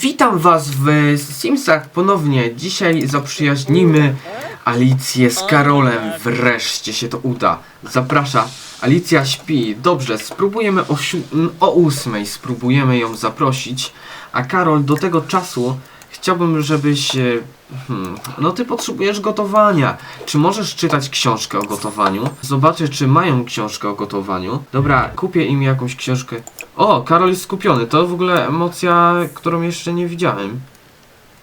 Witam was w Simsach ponownie. Dzisiaj zaprzyjaźnimy Alicję z Karolem. Wreszcie się to uda. Zaprasza. Alicja śpi. Dobrze, spróbujemy o, o ósmej. Spróbujemy ją zaprosić. A Karol, do tego czasu chciałbym, żebyś... e, Hmm, no ty potrzebujesz gotowania. Czy możesz czytać książkę o gotowaniu? Zobaczę, czy mają książkę o gotowaniu. Dobra, kupię im jakąś książkę. O, Karol jest skupiony. To w ogóle emocja, którą jeszcze nie widziałem.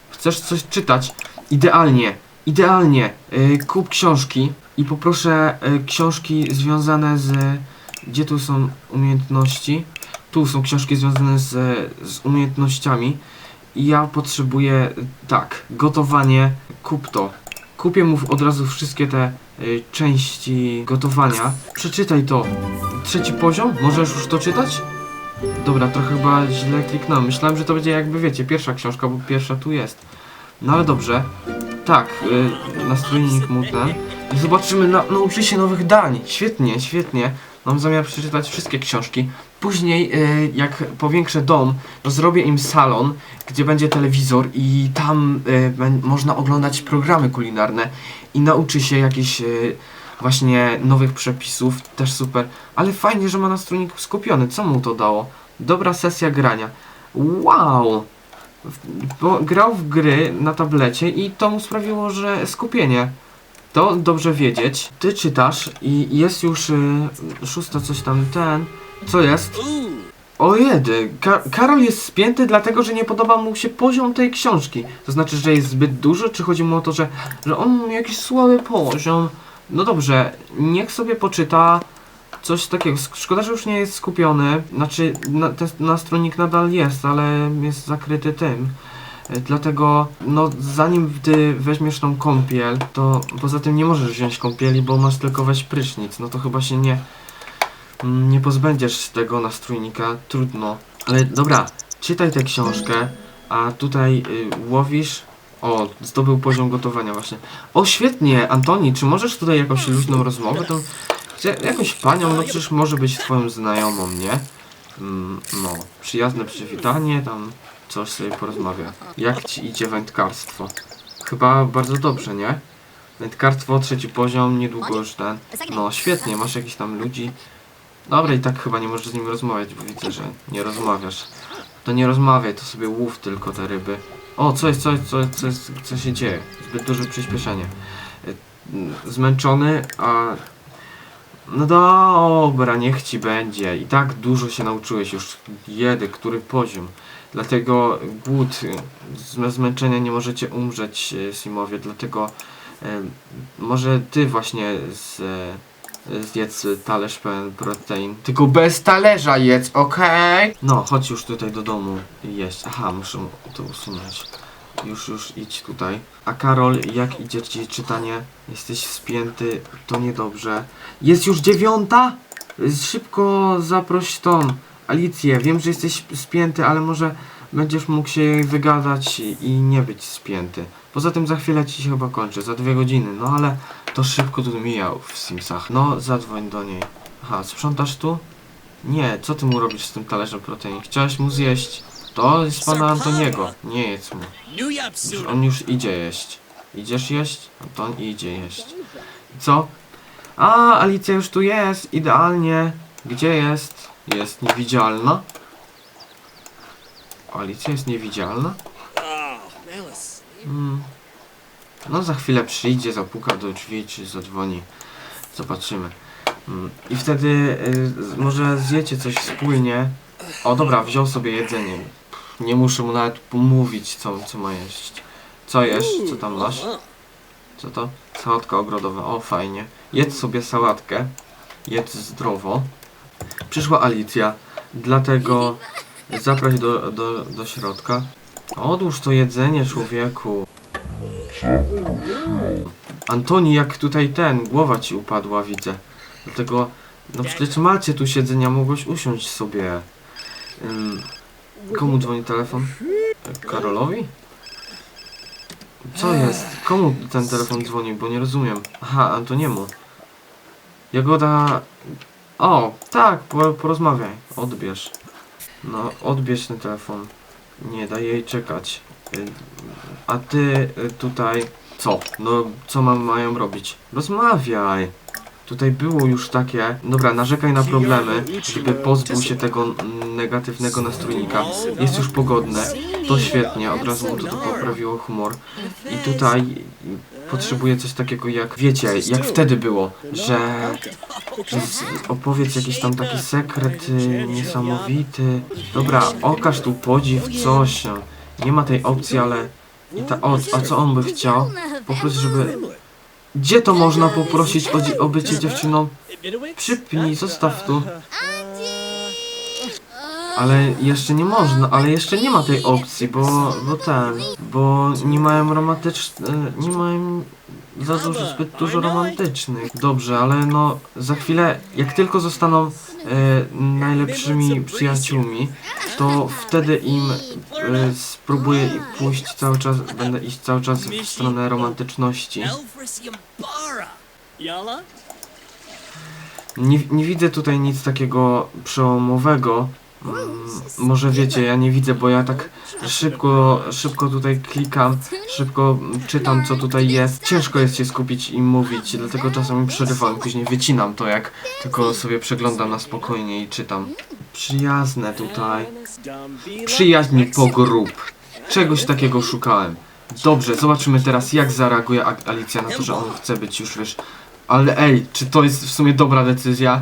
Chcesz coś czytać? Idealnie, idealnie. Yy, kup książki i poproszę y, książki związane z... Gdzie tu są umiejętności? Tu są książki związane z, z umiejętnościami. Ja potrzebuję, tak, gotowanie. Kup to. Kupię mu od razu wszystkie te y, części gotowania. Przeczytaj to. Trzeci poziom? Możesz już to czytać? Dobra, to chyba źle kliknąłem. Myślałem, że to będzie jakby wiecie, pierwsza książka, bo pierwsza tu jest. No ale dobrze. Tak, y, nastroinik mu ten. Zobaczymy, na, nauczy się nowych dań. Świetnie, świetnie. Mam zamiar przeczytać wszystkie książki. Później, y, jak powiększę dom, to zrobię im salon, gdzie będzie telewizor i tam bę- można oglądać programy kulinarne i nauczy się jakichś y, właśnie nowych przepisów. Też super. Ale fajnie, że ma na stroniku skupiony. Co mu to dało? Dobra sesja grania. Wow! Bo grał w gry na tablecie i to mu sprawiło, że skupienie. To dobrze wiedzieć. Ty czytasz i jest już y, szósta coś tam ten. Co jest? O jedy, Ka Karol jest spięty dlatego, że nie podoba mu się poziom tej książki. To znaczy, że jest zbyt dużo, czy chodzi mu o to, że, że on jakiś słaby poziom? No dobrze, niech sobie poczyta coś takiego. Szkoda, że już nie jest skupiony. Znaczy, na, ten nastronik nadal jest, ale jest zakryty tym. E, Dlatego, no, zanim ty weźmiesz tą kąpiel, to poza tym nie możesz wziąć kąpieli, bo masz tylko weź prysznic. No to chyba się nie, mm, nie pozbędziesz tego nastrójnika. Trudno. Ale dobra, czytaj tę książkę, a tutaj y, łowisz. O, zdobył poziom gotowania właśnie. O, świetnie, Antoni, czy możesz tutaj jakąś luźną rozmowę? Chcia- jakąś panią, no przecież może być twoją znajomą, nie? Mm, no, przyjazne przywitanie, tam coś sobie porozmawia. Jak ci idzie wędkarstwo? Chyba bardzo dobrze, nie? Wędkarstwo, trzeci poziom, niedługo już ten. No, świetnie, masz jakichś tam ludzi. Dobra, i tak chyba nie możesz z nim rozmawiać, bo widzę, że nie rozmawiasz. To nie rozmawiaj, to sobie łów tylko te ryby. O, co jest, co jest, co, się dzieje? Zbyt duże przyspieszenie. Y, Zmęczony, a no dobra, niech ci będzie. I tak dużo się nauczyłeś już. Jedy, który poziom. Dlatego głód, z zmęczenia nie możecie umrzeć, y, Simowie. Dlatego y, może ty właśnie z, y, zjedz talerz pełen protein. Tylko bez talerza jedz, okej? No, chodź już tutaj do domu jeść. Aha, muszę to usunąć. Już, już idź tutaj. A Karol, jak idzie ci czytanie? Jesteś spięty, to niedobrze. Jest już dziewiąta? Szybko zaproś tą Alicję. Wiem, że jesteś spięty, ale może będziesz mógł się jej wygadać i nie być spięty. Poza tym za chwilę ci się chyba kończy, za dwie godziny. No ale to szybko tu mija w Simsach. No, zadzwoń do niej. Aha, sprzątasz tu? Nie, co ty mu robisz z tym talerzem protein? Chciałeś mu zjeść? To jest pana Antoniego. Nie jedz mu. Już on już idzie jeść. Idziesz jeść? No to on idzie jeść. Co? A, Alicja już tu jest, idealnie. Gdzie jest? Jest niewidzialna. Alicja jest niewidzialna? Hmm. No za chwilę przyjdzie, zapuka do drzwi, czy zadzwoni. Zobaczymy. Hmm. I wtedy y, może zjecie coś wspólnie. O dobra, wziął sobie jedzenie. Nie muszę mu nawet mówić, co, co ma jeść. Co jesz? Co tam masz? Co to? Sałatka ogrodowa. O, fajnie. Jedz sobie sałatkę. Jedz zdrowo. Przyszła Alicja, dlatego zaproś do, do, do środka. Odłóż to jedzenie, człowieku. Antoni, jak tutaj ten, głowa ci upadła, widzę. Dlatego, no przecież macie tu siedzenia, mogłeś usiąść sobie. Ym, komu dzwoni telefon? Karolowi? Co jest? Komu ten telefon dzwoni? Bo nie rozumiem. Aha, Antoniemu. Jagoda... O, tak, po, porozmawiaj. Odbierz. No, odbierz ten telefon. Nie, daj jej czekać. Y, A ty y, tutaj... Co? No, co mam, mają robić? Rozmawiaj. Tutaj było już takie... Dobra, narzekaj na problemy, żeby pozbył się tego negatywnego nastrojnika. Jest już pogodne. To świetnie, od razu mu to, to poprawiło humor. I tutaj potrzebuję coś takiego jak, wiecie, jak wtedy było, że, opowiedz jakiś tam taki sekret y, niesamowity. Dobra, okaż tu podziw, coś. Nie ma tej opcji, ale... I ta, o, a co on by chciał? Po prostu, żeby... Gdzie to można poprosić o, o bycie dziewczyną? Przypnij, zostaw tu. Ale jeszcze nie można, ale jeszcze nie ma tej opcji, bo, bo ten, bo nie mają romantycznych, nie mają za dużo, zbyt dużo romantycznych. Dobrze, ale no za chwilę, jak tylko zostaną e, najlepszymi przyjaciółmi, to wtedy im e, spróbuję pójść cały czas, będę iść cały czas w stronę romantyczności. Nie, nie widzę tutaj nic takiego przełomowego. Może wiecie, ja nie widzę, bo ja tak szybko, szybko tutaj klikam, szybko czytam co tutaj jest. Ciężko jest się skupić i mówić, dlatego czasami przerywam, później wycinam to, jak tylko sobie przeglądam na spokojnie i czytam. Przyjazne tutaj. Przyjaźń po grób. Czegoś takiego szukałem. Dobrze, zobaczymy teraz jak zareaguje Alicja na to, że on chce być już, wiesz... Ale ej, czy to jest w sumie dobra decyzja?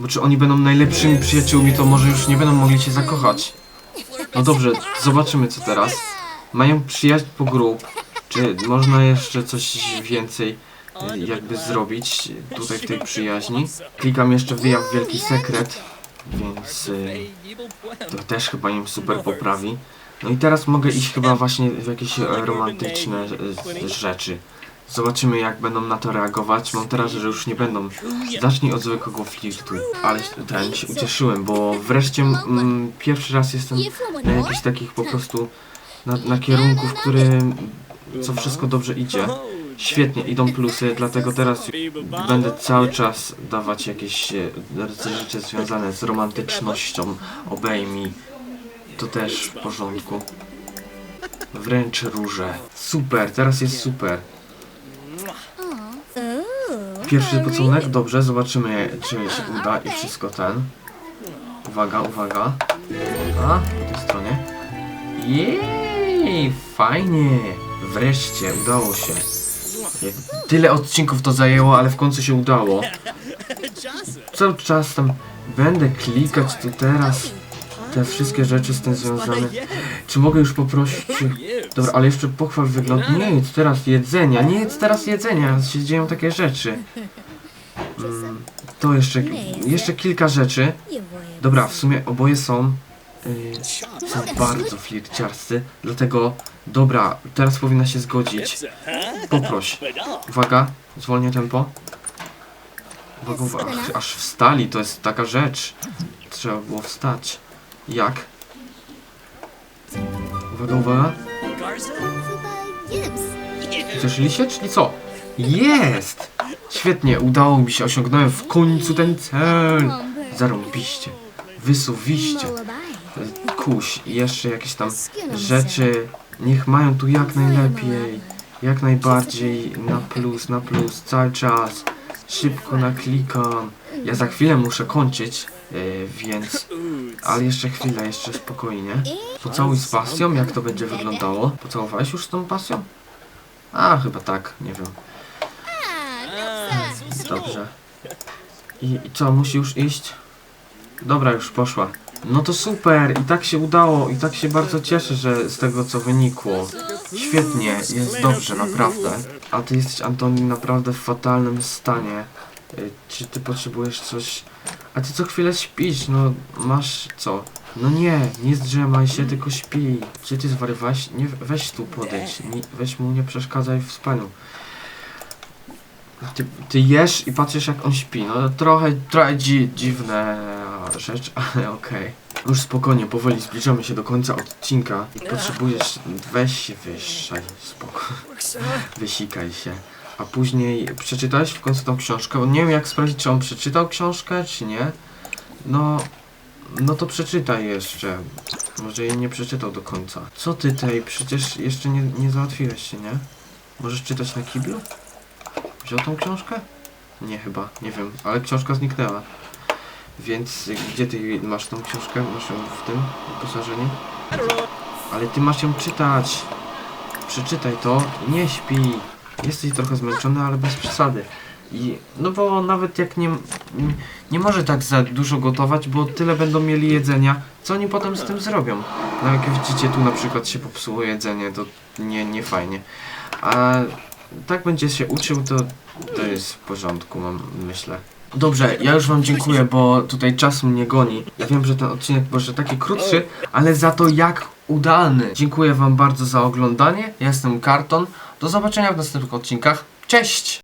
Bo czy oni będą najlepszymi przyjaciółmi, to może już nie będą mogli się zakochać. No dobrze, zobaczymy co teraz. Mają przyjaźń po grób. Czy można jeszcze coś więcej y, jakby zrobić tutaj w tej przyjaźni? Klikam jeszcze wyjaw wielki sekret, więc y, to też chyba im super poprawi. No i teraz mogę iść chyba właśnie w jakieś e, romantyczne e, rzeczy. Zobaczymy jak będą na to reagować. Mam teraz, że już nie będą. Zacznij od zwykłego flirtu. Ale ten się ucieszyłem, bo wreszcie mm, pierwszy raz jestem na jakichś takich po prostu na, na kierunku, w którym co wszystko dobrze idzie. Świetnie, idą plusy, dlatego teraz będę cały czas dawać jakieś e, rzeczy związane z romantycznością. Obejmij. To też w porządku. Wręcz róże. Super, teraz jest super. Pierwszy pocałunek, dobrze, zobaczymy czy się uda i wszystko ten. Uwaga, uwaga. A, po tej stronie. Jej, fajnie. Wreszcie, udało się. Tyle odcinków to zajęło, ale w końcu się udało. Cały czas tam będę klikać tu teraz te wszystkie rzeczy z tym związane. Czy mogę już poprosić? Dobra, ale jeszcze pochwal wygląd. Nie jedz teraz jedzenia, nie jedz teraz jedzenia, się dzieją takie rzeczy. Mm, to jeszcze, jeszcze kilka rzeczy. Dobra, w sumie oboje są, y, są bardzo flirciarscy, dlatego dobra, teraz powinna się zgodzić. Poproś. Uwaga, zwolnię tempo. Uwaga, uwaga, aż wstali, to jest taka rzecz. Trzeba było wstać. Jak? Uwaga. Cieszyli się, czyli co? Jest! Świetnie, udało mi się, osiągnąłem w końcu ten cel. Zarąbiście. Wysuwiście. Kuś jeszcze jakieś tam rzeczy. Niech mają tu jak najlepiej. Jak najbardziej na plus, na plus, cały czas. Szybko naklikam. Ja za chwilę muszę kończyć, yy, więc... Ale jeszcze chwilę, jeszcze spokojnie. Pocałuj z pasją, jak to będzie wyglądało? Pocałowałeś już z tą pasją? A, chyba tak, nie wiem. Dobrze. I, I co, musi już iść? Dobra, już poszła. No to super, i tak się udało, i tak się bardzo cieszę, że z tego co wynikło. Świetnie, jest dobrze, naprawdę. A ty jesteś, Antoni, naprawdę w fatalnym stanie. Y, Czy ty potrzebujesz coś... A ty co chwilę śpisz, no masz co? No nie, nie zdrzemaj się, tylko śpi. Czy ty zwariowałeś? Nie, weź tu podejdź, nie, weź mu nie przeszkadzaj w spaniu. Ty, ty jesz i patrzysz jak on śpi, no trochę, trochę dzi, dziwne rzecz, ale okej. Już spokojnie, powoli zbliżamy się do końca odcinka. Potrzebujesz, weź się wyszczaj, spoko. Wysikaj się. A później przeczytałeś w końcu tą książkę, nie wiem jak sprawdzić, czy on przeczytał książkę, czy nie. No, no to przeczytaj jeszcze. Może jej nie przeczytał do końca. Co ty tej? Przecież jeszcze nie, nie załatwiłeś się, nie? Możesz czytać na kiblu? Wziął tą książkę? Nie chyba, nie wiem, ale książka zniknęła. Więc gdzie ty masz tą książkę? Masz ją w tym wyposażeniu? Ale ty masz ją czytać. Przeczytaj to. Nie śpi. Jesteś trochę zmęczony, ale bez przesady. I, no bo nawet jak nie, nie może tak za dużo gotować, bo tyle będą mieli jedzenia, co oni potem z tym zrobią? No jak widzicie, tu na przykład się popsuło jedzenie, to nie, nie fajnie. A tak będzie się uczył, to, to jest w porządku, mam, myślę. Dobrze, ja już wam dziękuję, bo tutaj czas mnie goni. Ja wiem, że ten odcinek może taki krótszy, ale za to jak udany. Dziękuję wam bardzo za oglądanie. Ja jestem Karton. Do zobaczenia w następnych odcinkach. Cześć!